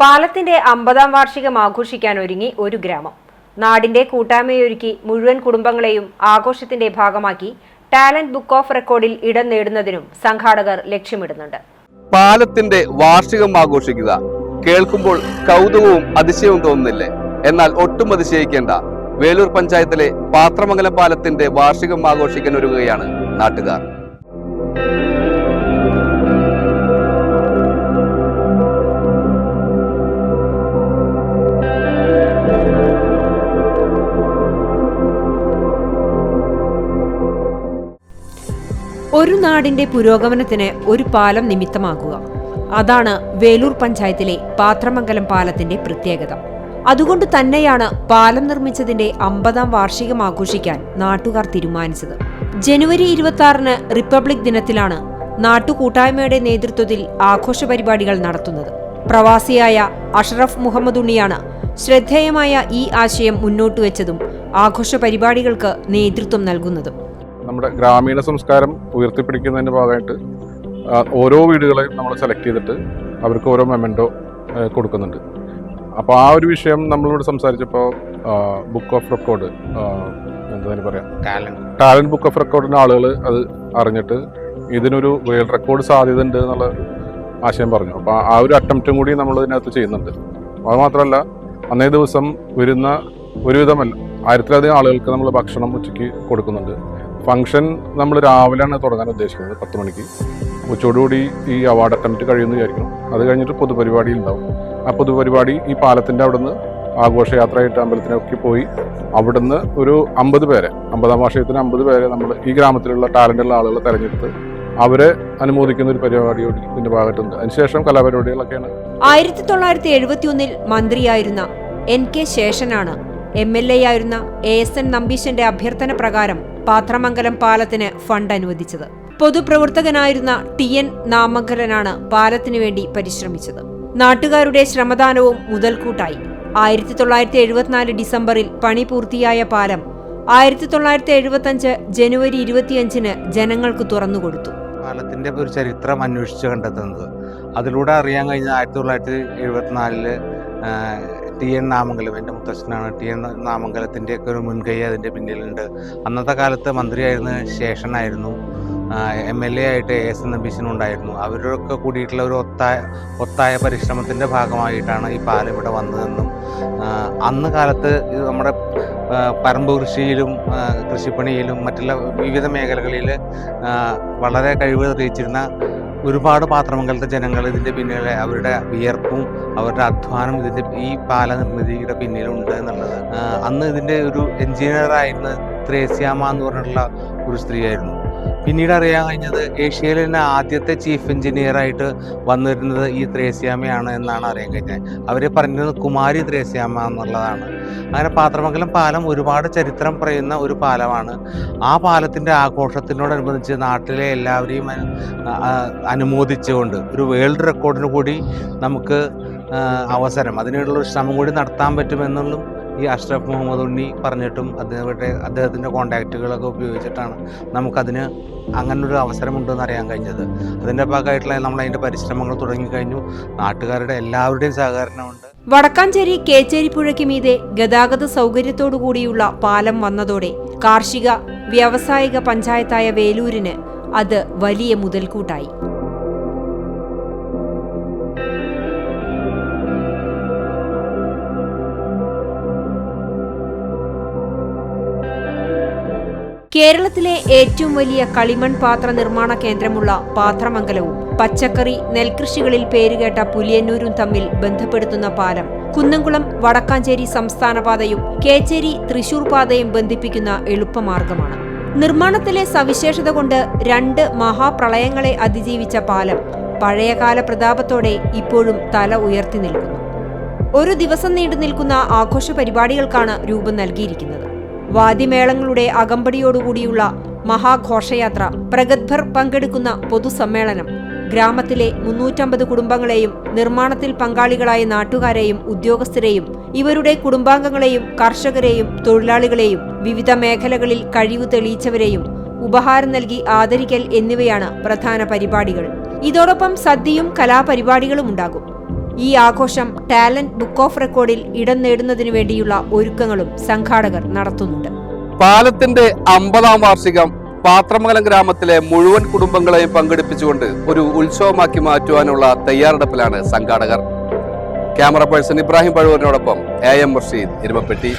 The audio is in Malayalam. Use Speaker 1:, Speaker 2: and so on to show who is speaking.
Speaker 1: പാലത്തിന്റെ അമ്പതാം വാർഷികം ആഘോഷിക്കാൻ ഒരുങ്ങി ഒരു ഗ്രാമം. നാടിന്റെ കൂട്ടായ്മയൊരുക്കി മുഴുവൻ കുടുംബങ്ങളെയും ആഘോഷത്തിന്റെ ഭാഗമാക്കി ടാലന്റ് ബുക്ക് ഓഫ് റെക്കോർഡിൽ ഇടം നേടുന്നതിനും സംഘാടകർ ലക്ഷ്യമിടുന്നുണ്ട്.
Speaker 2: പാലത്തിന്റെ വാർഷികം ആഘോഷിക്കുക. കേൾക്കുമ്പോൾ കൗതുകവും അതിശയവും തോന്നുന്നില്ലേ? എന്നാൽ ഒട്ടും അതിശയിക്കേണ്ട. വേലൂർ പഞ്ചായത്തിലെ പാത്രമംഗലം പാലത്തിന്റെ വാർഷികം ആഘോഷിക്കാൻ ഒരുങ്ങുകയാണ് നാട്ടുകാർ.
Speaker 1: ഒരു നാടിന്റെ പുരോഗമനത്തിന് ഒരു പാലം നിമിത്തമാകുക. അതാണ് വേലൂർ പഞ്ചായത്തിലെ പാത്രമംഗലം പാലത്തിന്റെ പ്രത്യേകത. അതുകൊണ്ട് തന്നെയാണ് പാലം നിർമ്മിച്ചതിന്റെ അമ്പതാം വാർഷികം ആഘോഷിക്കാൻ നാട്ടുകാർ തീരുമാനിച്ചത്. ജനുവരി ഇരുപത്തി ആറിന് റിപ്പബ്ലിക് ദിനത്തിലാണ് നാട്ടുകൂട്ടായ്മയുടെ നേതൃത്വത്തിൽ ആഘോഷ പരിപാടികൾ നടത്തുന്നത്. പ്രവാസിയായ അഷറഫ് മുഹമ്മദ് ഉണ്ണിയാണ് ശ്രദ്ധേയമായ ഈ ആശയം മുന്നോട്ട് വെച്ചതും ആഘോഷ പരിപാടികൾക്ക് നേതൃത്വം നൽകുന്നതും.
Speaker 3: നമ്മുടെ ഗ്രാമീണ സംസ്കാരം ഉയർത്തിപ്പിടിക്കുന്നതിന്റെ ഭാഗമായിട്ട് ഓരോ വീടുകളെയും നമ്മൾ സെലക്ട് ചെയ്തിട്ട് അവർക്ക് ഓരോ മെമെന്റോ കൊടുക്കുന്നുണ്ട്. അപ്പോൾ ആ ഒരു വിഷയം നമ്മളിവിടെ സംസാരിച്ചപ്പോൾ ബുക്ക് ഓഫ് റെക്കോർഡ് എന്താ പറയുക
Speaker 4: ടാലന്റ്
Speaker 3: ടാലന്റ് ബുക്ക് ഓഫ് റെക്കോർഡിന്റെ ആളുകൾ അത് അറിഞ്ഞിട്ട് ഇതിനൊരു വേൾഡ് റെക്കോർഡ് സാധ്യത ഉണ്ട് എന്നുള്ള ആശയം പറഞ്ഞു. അപ്പോൾ ആ ഒരു അറ്റംപ്റ്റും കൂടി നമ്മൾ ഇതിനകത്ത് ചെയ്യുന്നുണ്ട്. അത് മാത്രമല്ല അന്നേ ദിവസം വരുന്ന ഒരുവിധമല്ല ആയിരത്തിലധികം ആളുകൾക്ക് നമ്മൾ ഭക്ഷണം ഉച്ചയ്ക്ക് കൊടുക്കുന്നുണ്ട്. ഫംഗ്ഷൻ നമ്മൾ രാവിലെയാണ് തുടങ്ങാൻ ഉദ്ദേശിക്കുന്നത് പത്ത് മണിക്ക്. ഉച്ചയോടുകൂടി ഈ അവാർഡ് അറ്റംപ്റ്റ് കഴിയുമെന്ന് വിചാരിക്കണം അത് കഴിഞ്ഞിട്ട് പൊതുപരിപാടി ഉണ്ടാവും. ആ പൊതുപരിപാടി ഈ പാലത്തിന്റെ അവിടുന്ന് ആഘോഷയാത്രയായിട്ട് അമ്പലത്തിനൊക്കെ പോയി അവിടുന്ന് ഒരു അമ്പത് പേരെ അമ്പതാം വാർഷികത്തിന് അമ്പത് പേരെ നമ്മൾ ഈ ഗ്രാമത്തിലുള്ള ടാലന്റുള്ള ആളുകളെ തെരഞ്ഞെടുത്ത് അവരെ അനുമോദിക്കുന്ന ഒരു പരിപാടിയോട് ഇതിന്റെ ഭാഗത്തുണ്ട്. അതിനുശേഷം കലാപരിപാടികളൊക്കെയാണ്.
Speaker 1: ആയിരത്തി തൊള്ളായിരത്തി എഴുപത്തിയൊന്നിൽ മന്ത്രിയായിരുന്ന എൻ കെ ശേഷനാണ്. എം എൽ എ ആയിരുന്ന എ എസ് എൻ നമ്പീശന്റെ അഭ്യർത്ഥന പ്രകാരം പാത്രമംഗലം പാലത്തിന് ഫണ്ട് അനുവദിച്ചത്. പൊതുപ്രവർത്തകനായിരുന്ന ടി എൻ നാമങ്കരനാണ് പാലത്തിനു വേണ്ടി പരിശ്രമിച്ചത്. നാട്ടുകാരുടെ ശ്രമദാനവും മുതൽക്കൂട്ടായി. ആയിരത്തി തൊള്ളായിരത്തി എഴുപത്തിനാല് ഡിസംബറിൽ പണി പൂർത്തിയായ പാലം ആയിരത്തി തൊള്ളായിരത്തി എഴുപത്തഞ്ച് ജനുവരി ഇരുപത്തിയഞ്ചിന് ജനങ്ങൾക്ക് തുറന്നുകൊടുത്തു.
Speaker 4: പാലത്തിന്റെ ഒരു ചരിത്രം അന്വേഷിച്ച് കണ്ടെത്തുന്നത്. അതിലൂടെ അറിയാൻ കഴിഞ്ഞ ആയിരത്തി തൊള്ളായിരത്തി എഴുപത്തിനാലിൽ ടി എൻ നാമംഗലം എന്റെ മുത്തച്ഛനാണ് ടി എൻ നാമംഗലത്തിന്റെ ഒക്കെ ഒരു മുൻകൈ അതിന്റെ പിന്നിലുണ്ട്. അന്നത്തെ കാലത്ത് മന്ത്രിയായിരുന്ന ശേഷനായിരുന്നു എം എൽ എ ആയിട്ട് എ എസ് നമ്പീശൻ ഉണ്ടായിരുന്നു. അവരൊക്കെ കൂടിയിട്ടുള്ള ഒരു ഒത്തായ ഒത്തായ പരിശ്രമത്തിന്റെ ഭാഗമായിട്ടാണ് ഈ പാലം ഇവിടെ വന്നതെന്നും അന്ന് കാലത്ത് നമ്മുടെ പറമ്പ് കൃഷിയിലും കൃഷിപ്പണിയിലും മറ്റുള്ള വിവിധ മേഖലകളിൽ വളരെ കഴിവ് തെളിയിച്ചിരുന്ന ഒരുപാട് പാത്രമംഗലത്തെ ജനങ്ങൾ ഇതിന്റെ പിന്നിലെ അവരുടെ വിയർപ്പും അവരുടെ അധ്വാനം ഇതിന്റെ ഈ പാല നിർമ്മിതിയുടെ പിന്നിലുണ്ട് എന്നുള്ളത്. അന്ന് ഇതിന്റെ ഒരു എഞ്ചിനീയർ ആയിരുന്ന ത്രേസ്യാമ എന്ന് പറഞ്ഞിട്ടുള്ള ഒരു സ്ത്രീയായിരുന്നു. പിന്നീട് അറിയാൻ കഴിഞ്ഞത് ഏഷ്യയിലെ തന്നെ ആദ്യത്തെ ചീഫ് എഞ്ചിനീയർ ആയിട്ട് വന്നിരുന്നത് ഈ ത്രേസ്യാമയാണ് എന്നാണ് അറിയാൻ കഴിഞ്ഞത്. അവർ പറഞ്ഞിരുന്നത് കുമാരി ത്രേസ്യാമ എന്നുള്ളതാണ്. അങ്ങനെ പാത്രമംഗലം പാലം ഒരുപാട് ചരിത്രം പറയുന്ന ഒരു പാലമാണ്. ആ പാലത്തിന്റെ ആഘോഷത്തിനോടനുബന്ധിച്ച് നാട്ടിലെ എല്ലാവരെയും അനുമോദിച്ചുകൊണ്ട് ഒരു വേൾഡ് റെക്കോർഡിന് കൂടി നമുക്ക് അവസരം അതിനുള്ള ഒരു ശ്രമം കൂടി നടത്താൻ പറ്റുമെന്നുള്ളതും ഈ അഷ്റഫ് മുഹമ്മദ് ഉണ്ണി പറഞ്ഞിട്ടും അദ്ദേഹത്തെ അദ്ദേഹത്തിന്റെ കോണ്ടാക്റ്റുകളൊക്കെ ഉപയോഗിച്ചിട്ടാണ് നമുക്കതിന് അങ്ങനൊരു അവസരമുണ്ടെന്ന് അറിയാൻ കഴിഞ്ഞത്. അതിന്റെ ഭാഗമായിട്ടുള്ള നമ്മൾ അതിന്റെ പരിശ്രമങ്ങൾ തുടങ്ങിക്കഴിഞ്ഞു. നാട്ടുകാരുടെ എല്ലാവരുടെയും സഹകരണമുണ്ട്.
Speaker 1: വടക്കാഞ്ചേരി കേച്ചേരി പുഴയ്ക്ക് മീതെ ഗതാഗത സൗകര്യത്തോടുകൂടിയുള്ള പാലം വന്നതോടെ കാർഷിക വ്യാവസായിക പഞ്ചായത്തായ വേലൂരിന് അത് വലിയ മുതൽക്കൂട്ടായി. കേരളത്തിലെ ഏറ്റവും വലിയ കളിമൺ പാത്ര നിർമ്മാണ കേന്ദ്രമുള്ള പാത്രമംഗലവും പച്ചക്കറി നെൽകൃഷികളിൽ പേരുകേട്ട പുലിയന്നൂരും തമ്മിൽ ബന്ധപ്പെടുത്തുന്ന പാലം കുന്നംകുളം വടക്കാഞ്ചേരി സംസ്ഥാനപാതയും കേച്ചേരി തൃശൂർ പാതയും ബന്ധിപ്പിക്കുന്ന എളുപ്പമാർഗമാണ്. നിർമ്മാണത്തിലെ സവിശേഷത കൊണ്ട് രണ്ട് മഹാപ്രളയങ്ങളെ അതിജീവിച്ച പാലം പഴയകാല പ്രതാപത്തോടെ ഇപ്പോഴും തല ഉയർത്തി നിൽക്കുന്നു. ഒരു ദിവസം നീണ്ടു നിൽക്കുന്ന ആഘോഷ പരിപാടികൾക്കാണ് രൂപം നൽകിയിരിക്കുന്നത്. വാദ്യമേളങ്ങളുടെ അകമ്പടിയോടുകൂടിയുള്ള മഹാഘോഷയാത്ര പ്രഗത്ഭർ പങ്കെടുക്കുന്ന പൊതുസമ്മേളനം. ഗ്രാമത്തിലെ മുന്നൂറ്റമ്പത് കുടുംബങ്ങളെയും നിർമ്മാണത്തിൽ പങ്കാളികളായ നാട്ടുകാരെയും ഉദ്യോഗസ്ഥരെയും ഇവരുടെ കുടുംബാംഗങ്ങളെയും കർഷകരെയും തൊഴിലാളികളെയും വിവിധ മേഖലകളിൽ കഴിവ് തെളിയിച്ചവരെയും ഉപഹാരം നൽകി ആദരിക്കൽ എന്നിവയാണ് പ്രധാന പരിപാടികൾ. ഇതോടൊപ്പം സദ്യയും കലാപരിപാടികളും ഉണ്ടാകും. ഈ ആഘോഷം ടാലന്റ് ബുക്ക് ഓഫ് റെക്കോർഡിൽ ഇടം നേടുന്നതിനു വേണ്ടിയുള്ള ഒരുക്കങ്ങളും സംഘാടകർ നടത്തുന്നുണ്ട്.
Speaker 2: പാലത്തിന്റെ അമ്പതാം വാർഷികം പാത്രമംഗലം ഗ്രാമത്തിലെ മുഴുവൻ കുടുംബങ്ങളെയും പങ്കെടുപ്പിച്ചുകൊണ്ട് ഒരു ഉത്സവമാക്കി മാറ്റുവാനുള്ള തയ്യാറെടുപ്പിലാണ് സംഘാടകർ. ക്യാമറ പേഴ്സൺ ഇബ്രാഹിം പഴുവൂരിനോടൊപ്പം എ എം മുർഷീദ് ഇരുമപ്പെട്ടി